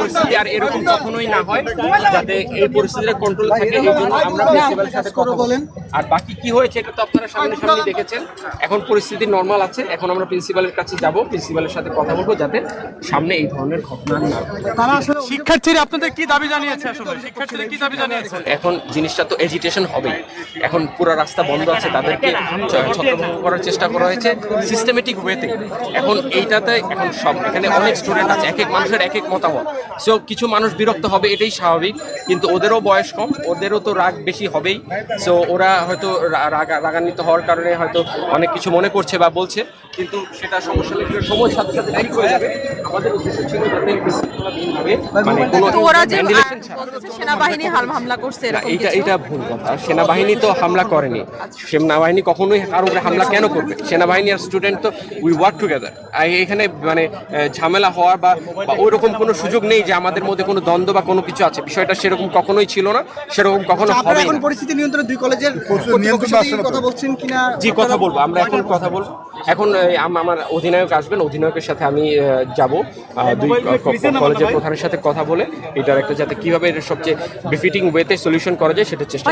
পরিস্থিতি আর এরকম কখনোই না হয় যাতে এই পরিস্থিতিটা কন্ট্রোল থাকে এই জন্য আমরা প্রিন্সিপালের সাথে কথা বলেন। আর বাকি কি হয়েছে এটা তো আপনারা সামনে সামনে দেখেছেন। এখন পরিস্থিতি নর্মাল আছে এখন আমরা প্রিন্সিপালের কাছে যাব প্রিন্সিপালের সাথে কথা বলব যাতে সামনে এই ধরনের ঘটনা না। শিক্ষার্থীরা আপনাদের কি দাবি জানিয়েছে আসলে? শিক্ষার্থীরা কি দাবি জানিয়েছে? এখন জিনিসটা তো এজিটেশন হবেই। এখন পুরো রাস্তা বন্ধ আছে তাদেরকে ছত্রভঙ্গ করার চেষ্টা করা হয়েছে সিস্টেমেটিক ওয়েতে এখন এইটাতে এখন সব এখানে অনেক স্টুডেন্ট আছে এক এক মানুষের এক এক মতামত। সো কিছু মানুষ বিরক্ত হবে, এটাই স্বাভাবিক। কিন্তু ওদেরও বয়স কম, ওদেরও তো রাগ বেশি হবেই। সো ওরা হয়তো রাগা, রাগান্বিত হওয়ার কারণে হয়তো অনেক কিছু মনে করছে বা বলছে। কিন্তু সেটা সমস্যা সময়ের সাথে সাথে হয়ে যাবে। আমাদের উদ্দেশ্য ছিল যাতে বিশৃঙ্খলাবিহীনভাবে মানে ওরা যে বলতেছে সেনাবাহিনী হামলা করছে এরকম এইটা এটা ভুল কথা। সেনাবাহিনী তো হামলা করেনি। সেনাবাহিনী কখনোই কারোর উপরে হামলা কেন করবে? সেনাবাহিনী আর স্টুডেন্ট তো উই ওয়ার্ক টুগেদার এখানে মানে ঝামেলা হওয়ার বা বা ওইরকম কোনো সুযোগ নেই যে আমাদের মধ্যে কোনো দ্বন্দ্ব বা কোনো কিছু আছে। বিষয়টা সেরকম কখনোই ছিল না। সেরকম কখনো আচ্ছা, হবে এখন পরিস্থিতি নিয়ন্ত্রণে দুই কলেজের কথা বলছেন কিনা? জি কথা বলব। আমরা এখন কথা বলব। এখন আমার অধিনায়ক আসবেন অধিনায়কের সাথে আমি যাব। দুই কলেজের প্রধানের সাথে কথা বলে এটার একটা যাতে কীভাবে এটা সবচেয়ে বিফিটিং ওয়েতে সলিউশন করা যায় সেটা চেষ্টা